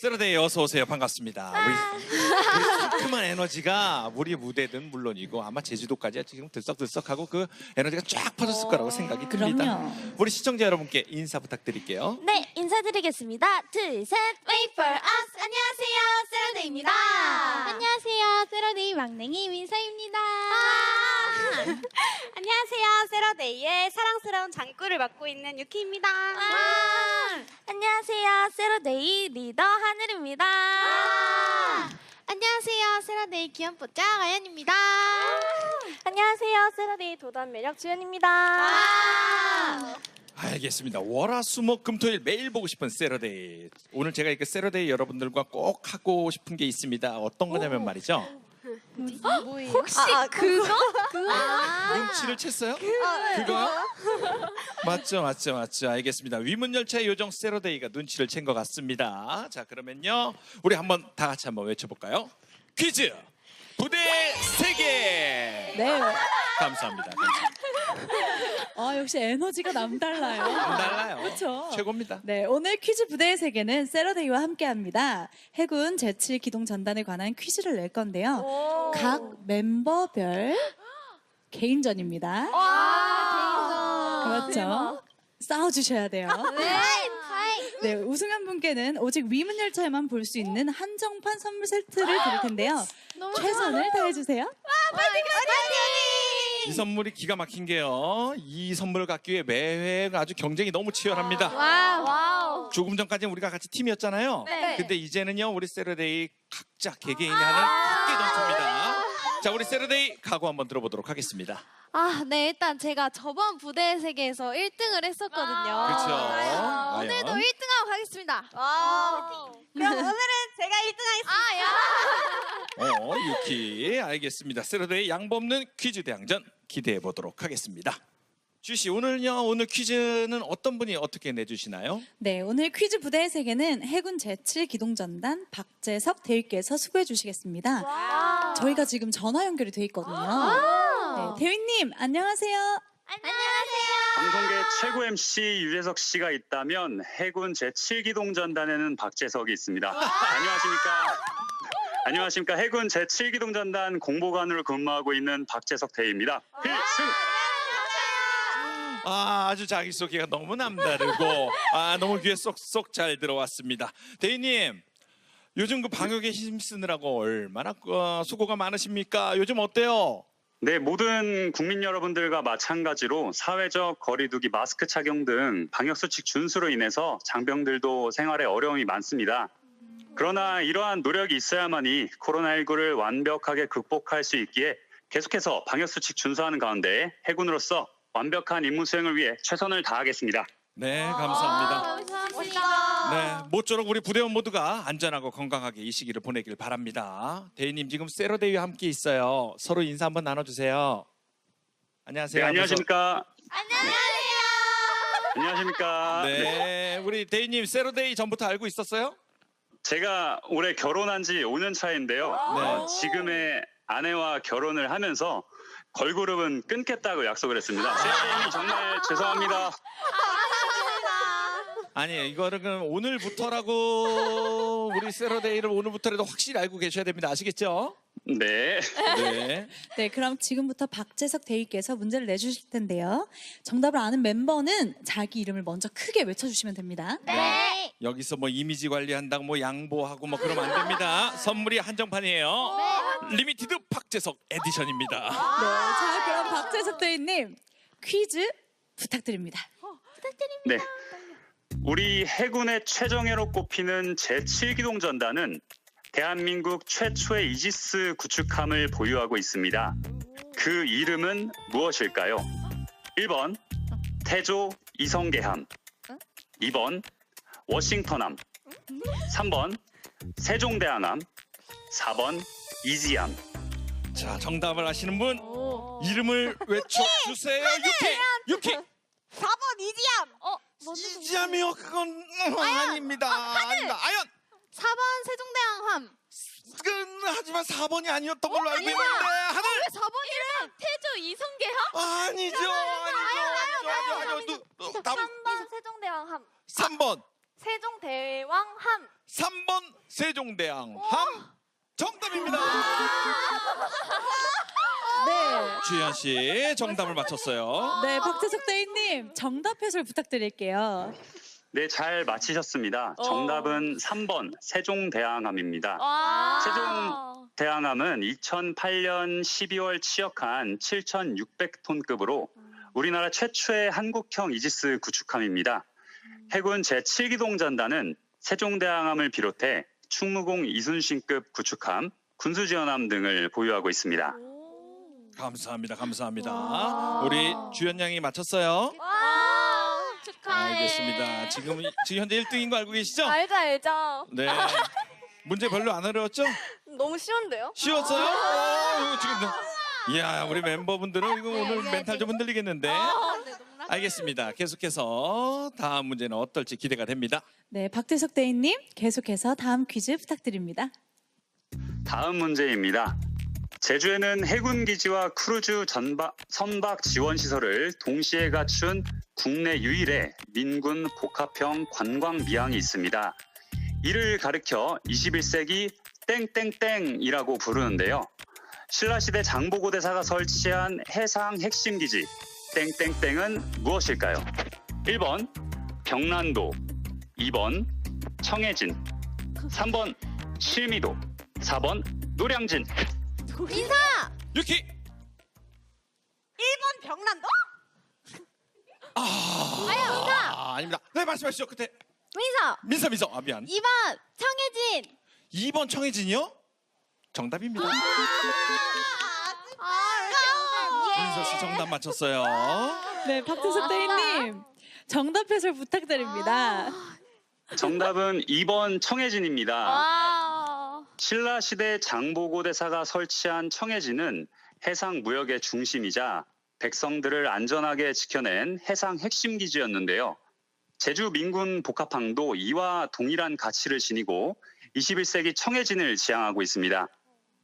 세러데이 어서 오세요. 반갑습니다. 우리, 우리 상큼한 에너지가 우리 무대든 물론이고 아마 제주도까지 지금 들썩들썩하고 그 에너지가 쫙 퍼졌을 거라고 생각이 듭니다. 그럼요. 우리 시청자 여러분께 인사 부탁드릴게요. 네, 인사드리겠습니다. 둘, 셋. Wait for us. 안녕하세요, 세라데이입니다. 안녕하세요. 세러데이 막냉이 민서입니다. 안녕하세요, 세라데이의 사랑스러운 장구를 맡고 있는 유키입니다. 안녕하세요. 세러데이 리더 하 늘입니다. 안녕하세요, 세라데이 귀염뽀짝 아연입니다. 안녕하세요. 세러데이 도단 매력 주연입니다. 알겠습니다. 월화수목 금토일 매일 보고 싶은 세러데이. 오늘 제가 이렇게 세러데이 여러분들과 꼭 하고 싶은 게 있습니다. 어떤 거냐면 말이죠. 혹시 그거? 눈치를 챘어요? 그거요? 맞죠, 맞죠, 맞죠. 알겠습니다. 위문열차의 요정 세러데이가 눈치를 챈 것 같습니다. 자, 그러면요, 우리 한번 다 같이 한번 외쳐볼까요? 퀴즈 부대 세개 네. 감사합니다. 감사합니다. 아, 역시 에너지가 남달라요. 달라요. 그렇죠. 최고입니다. 네, 오늘 퀴즈 부대의 세계는 세러데이와 함께합니다. 해군 제7 기동 전단에 관한 퀴즈를 낼 건데요. 각 멤버별 개인전입니다. 그렇죠. 싸워주셔야 돼요. 네, 우승한 분께는 오직 위문 열차에만 볼 수 있는 한정판 선물 세트를 드릴 텐데요. 최선을 다해주세요. 이 선물이 기가 막힌 게요. 이 선물을 갖기 위해 매회 아주 경쟁이 너무 치열합니다. 와우. 조금 전까지는 우리가 같이 팀이었잖아요. 네. 근데 이제는요, 우리 세러데이 각자 개개인이 하는 학계 전투입니다. 자, 우리 세러데이 각오 한번 들어보도록 하겠습니다. 아, 네, 일단 제가 저번 부대 세계에서 1등을 했었거든요. 그렇죠. 아, 오늘도 아연. 1등하고 가겠습니다. 그럼 오늘은 제가 1등 하겠습니다. 아, 야. 어, 유키. 알겠습니다. 세러데이 양범는 퀴즈 대항전 기대해 보도록 하겠습니다. 주씨, 오늘요, 오늘 퀴즈는 어떤 분이 어떻게 내주시나요? 네, 오늘 퀴즈 부대의 세계는 해군 제7 기동전단 박재석 대위께서 수고해 주시겠습니다. 저희가 지금 전화 연결이 돼 있거든요. 네, 대위님 안녕하세요. 안녕하세요. 방송계 최고 MC 유재석 씨가 있다면 해군 제7기동전단에는 박재석이 있습니다. 안녕하십니까? 안녕하십니까? 해군 제7기동전단 공보관으로 근무하고 있는 박재석 대위입니다. 필승! 아, 아주 자기소개가 너무 남다르고, 아, 너무 귀에 쏙쏙 잘 들어왔습니다. 대인님, 요즘 그 방역에 힘쓰느라고 얼마나 어, 수고가 많으십니까? 요즘 어때요? 네, 모든 국민 여러분들과 마찬가지로 사회적 거리두기, 마스크 착용 등 방역 수칙 준수로 인해서 장병들도 생활에 어려움이 많습니다. 그러나 이러한 노력이 있어야만이 코로나19를 완벽하게 극복할 수 있기에 계속해서 방역 수칙 준수하는 가운데 해군으로서 완벽한 임무 수행을 위해 최선을 다하겠습니다. 네, 감사합니다. 감사합니다. 네, 모쪼록 우리 부대원 모두가 안전하고 건강하게 이 시기를 보내길 바랍니다. 대인님 지금 세러데이와 함께 있어요. 서로 인사 한번 나눠주세요. 안녕하세요. 네, 안녕하십니까? 안녕하세요. 안녕하십니까? 네, 네, 우리 대인님 세러데이 전부터 알고 있었어요? 제가 올해 결혼한 지 5년 차인데요. 네. 지금의 아내와 결혼을 하면서 걸그룹은 끊겠다고 약속을 했습니다. 세라데이 정말 죄송합니다. 아니 이거를 그럼 오늘부터라고 우리 세러데이를 오늘부터라도 확실히 알고 계셔야 됩니다. 아시겠죠? 네. 네. 네, 그럼 지금부터 박재석 대위께서 문제를 내주실 텐데요. 정답을 아는 멤버는 자기 이름을 먼저 크게 외쳐주시면 됩니다. 네. 여기서 뭐 이미지 관리한다고 뭐 양보하고 뭐 그러면 안 됩니다. 선물이 한정판이에요. 리미티드 박재석 에디션입니다. 네, 자 그럼 박재석 대위님 퀴즈 부탁드립니다. 네. 우리 해군의 최정예로 꼽히는 제7기동 전단은 대한민국 최초의 이지스 구축함을 보유하고 있습니다. 그 이름은 무엇일까요? 1번 태조 이성계함 2번 워싱턴함 3번 세종대왕함 4번 이지함 자 정답을 아시는 분 이름을 외쳐 주세요. 유키 유키. 4번 이지암. 어, 이지함이요? 그건 음, 아닙니다. 아닙니다. 아연. 4번 세종대왕 함. 그, 하지만 4번이 아니었던 걸로 알고 아니야. 있는데 하늘. 4번이랑 태조 이성계함? 아니죠. 아니죠 아니죠 아니죠 아니죠. 누- 누- 답. 3번 세종대왕 함. 3번. 세종대왕 함. 3번 세종대왕 함 정답입니다. 네. 주현 씨 정답을 맞췄어요. 네, 박재석 대위님 정답 해설 부탁드릴게요. 네, 잘 맞히셨습니다. 정답은 3번 세종대왕암입니다. 와. 세종 대왕암은 2008년 12월 취역한 7,600톤급으로 우리나라 최초의 한국형 이지스 구축함입니다. 해군 제7기동 전단은 세종대왕암을 비롯해 충무공 이순신급 구축함, 군수지원함 등을 보유하고 있습니다. 감사합니다. 감사합니다. 와. 우리 주현 양이 맞췄어요. 와. 축하해. 알겠습니다. 지금 지금 현재 1등인 거 알고 계시죠? 알죠 알죠. 네. 문제 별로 안 어려웠죠? 너무 쉬운데요? 쉬웠어요? 어, 이거 지금 너- 이야 우리 멤버분들은 이거 오늘 멘탈 좀 흔들리겠는데. 알겠습니다. 계속해서 다음 문제는 어떨지 기대가 됩니다. 네, 박재석 대위님 계속해서 다음 퀴즈 부탁드립니다. 다음 문제입니다. 제주에는 해군 기지와 크루즈 전박, 선박 지원 시설을 동시에 갖춘 국내 유일의 민군 복합형 관광 미항이 있습니다. 이를 가리켜 21세기 땡땡땡이라고 부르는데요. 신라시대 장보고 대사가 설치한 해상 핵심 기지 땡땡땡은 무엇일까요? 1번 경란도, 2번 청해진, 3번 실미도, 4번 노량진. 유키 1번 병란도? 아, 아닙니다. 네 말씀하시죠. 그때 민서. 민서 민서 아 미안. 2번 청해진. 2번 청해진이요? 정답입니다. 아, 씨 정답 맞췄어요. 네, 박재석 대위님 정답 해설 부탁드립니다. 정답은 2번 청해진입니다. 와. 신라 시대 장보고 대사가 설치한 청해진은 해상 무역의 중심이자 백성들을 안전하게 지켜낸 해상 핵심 기지였는데요. 제주 민군 복합항도 이와 동일한 가치를 지니고 21세기 청해진을 지향하고 있습니다.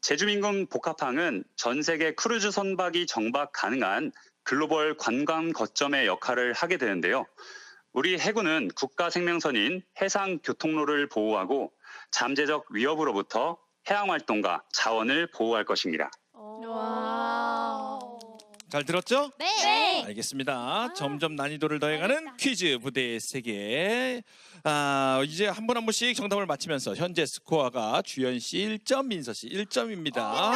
제주 민군 복합항은 전 세계 크루즈 선박이 정박 가능한 글로벌 관광 거점의 역할을 하게 되는데요. 우리 해군은 국가 생명선인 해상 교통로를 보호하고 잠재적 위협으로부터 해양 활동과 자원을 보호할 것입니다. 와. 잘 들었죠? 네. 알겠습니다. 점점 난이도를 더해가는 퀴즈 부대의 세계. 아, 이제 한 분 한 분씩 정답을 맞히면서 현재 스코어가 주연 씨 1점, 민서 씨 1점입니다.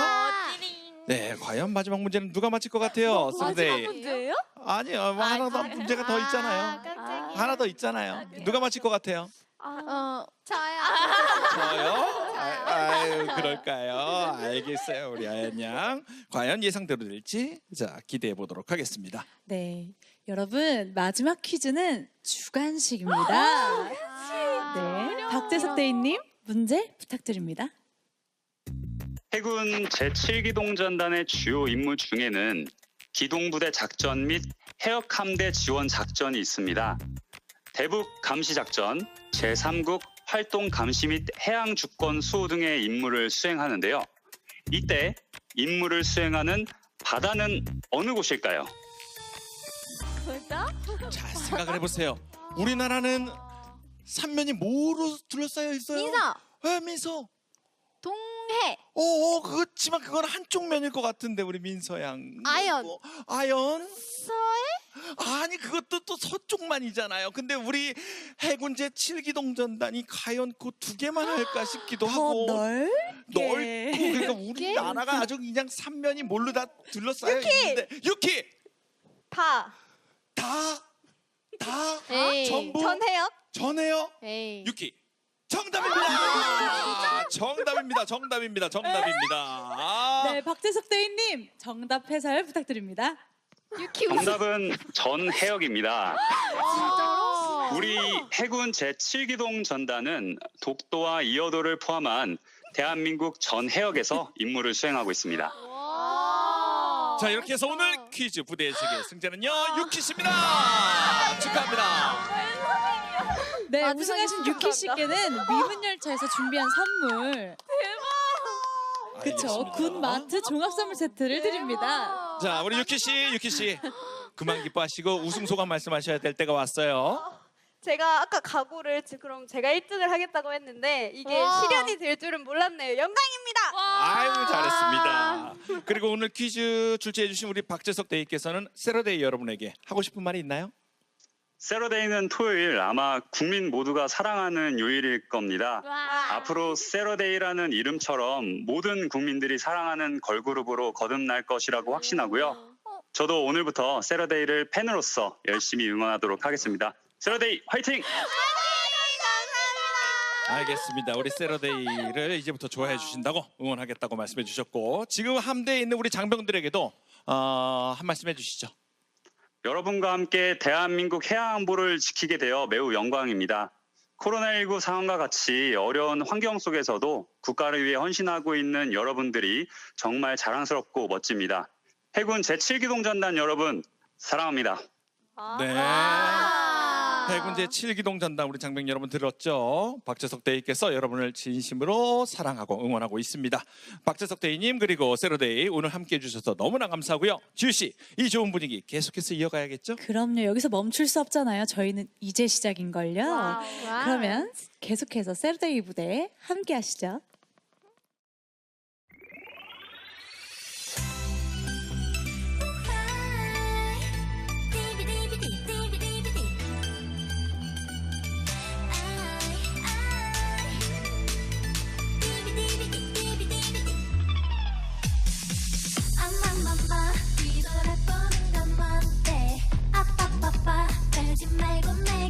네, 과연 마지막 문제는 누가 맞힐 것 같아요? 스데이. 문제예요? 아니요, 뭐 하나 더 문제가 더 있잖아요. 깜짝이야. 하나 더 있잖아요. 누가 맞힐 것 같아요? 어, 저요. 저요? 아, 아유, 그럴까요? 알겠어요, 우리 아연 양. 과연 예상대로 될지 자 기대해 보도록 하겠습니다. 네, 여러분 마지막 퀴즈는 주관식입니다. 네, 박재석 대위님 문제 부탁드립니다. 해군 제7기동 전단의 주요 임무 중에는 기동부대 작전 및 해역 함대 지원 작전이 있습니다. 대북 감시 작전, 제3국 활동 감시 및 해양 주권 수호 등의 임무를 수행하는데요. 이때 임무를 수행하는 바다는 어느 곳일까요? 자, 생각을 해보세요. 우리나라는 삼면이 뭐로 둘러싸여 있어요? 민서. 왜 민서? 동 해. 어, 어, 그렇지만 그건 한쪽 면일 것 같은데 우리 민서 양. 아연. 어, 아연? 서해? 아니 그것도 또 서쪽만이잖아요. 근데 우리 해군 제 7기동 전단이 과연 그 두 개만 할까 싶기도 더 하고 넓? 넓고 게. 그러니까 우리 나라가 아주 그냥 삼면이 뭘로 다 둘러싸여 있는데 유키 다. 다 다 에이. 전부 전해요? 전해요 에이. 유키 정답입니다. 정답입니다. 정답입니다. 정답입니다. 네, 박재석 대위님 정답 해설 부탁드립니다. 유키 웃음. 정답은 전해역입니다. 진짜로? 우리 해군 제7기동 전단은 독도와 이어도를 포함한 대한민국 전 해역에서 임무를 수행하고 있습니다. 와. 자 이렇게 해서 오늘 퀴즈 부대의 세계 승자는요 유키 씨입니다. 축하합니다. 네, 우승하신 유키 씨께는 위문열차에서 준비한 선물. 그쵸, 알겠습니다. 군 마트 종합 선물 세트를 드립니다. 자 우리 유키 씨, 유키 씨 그만 기뻐하시고 우승 소감 말씀하셔야 될 때가 왔어요. 제가 아까 각오를 지- 그럼 제가 1등을 하겠다고 했는데 이게 와. 실현이 될 줄은 몰랐네요. 영광입니다. 아유 잘했습니다. 그리고 오늘 퀴즈 출제해 주신 우리 박재석 대위께서는 세러데이 여러분에게 하고 싶은 말이 있나요? 세러데이는 토요일 아마 국민 모두가 사랑하는 요일일 겁니다. 와. 앞으로 세러데이라는 이름처럼 모든 국민들이 사랑하는 걸그룹으로 거듭날 것이라고 확신하고요. 저도 오늘부터 세러데이를 팬으로서 열심히 응원하도록 하겠습니다. 세러데이 화이팅! 알겠습니다. 우리 세러데이를 이제부터 좋아해 주신다고 응원하겠다고 말씀해 주셨고 지금 함대에 있는 우리 장병들에게도 어, 한 말씀 해주시죠. 여러분과 함께 대한민국 해양안보를 지키게 되어 매우 영광입니다. 코로나19 상황과 같이 어려운 환경 속에서도 국가를 위해 헌신하고 있는 여러분들이 정말 자랑스럽고 멋집니다. 해군 제7기동전단 여러분 사랑합니다. 네. 해군 제7기동 전단 우리 장병 여러분 들었죠? 박재석 대위께서 여러분을 진심으로 사랑하고 응원하고 있습니다. 박재석 대위님 그리고 세로데이 오늘 함께 해 주셔서 너무나 감사하고요. 지우 씨, 이 좋은 분위기 계속해서 이어가야겠죠? 그럼요. 여기서 멈출 수 없잖아요. 저희는 이제 시작인걸요. 와. 그러면 계속해서 세르데이 무대 함께 하시죠. 잊지 말고 매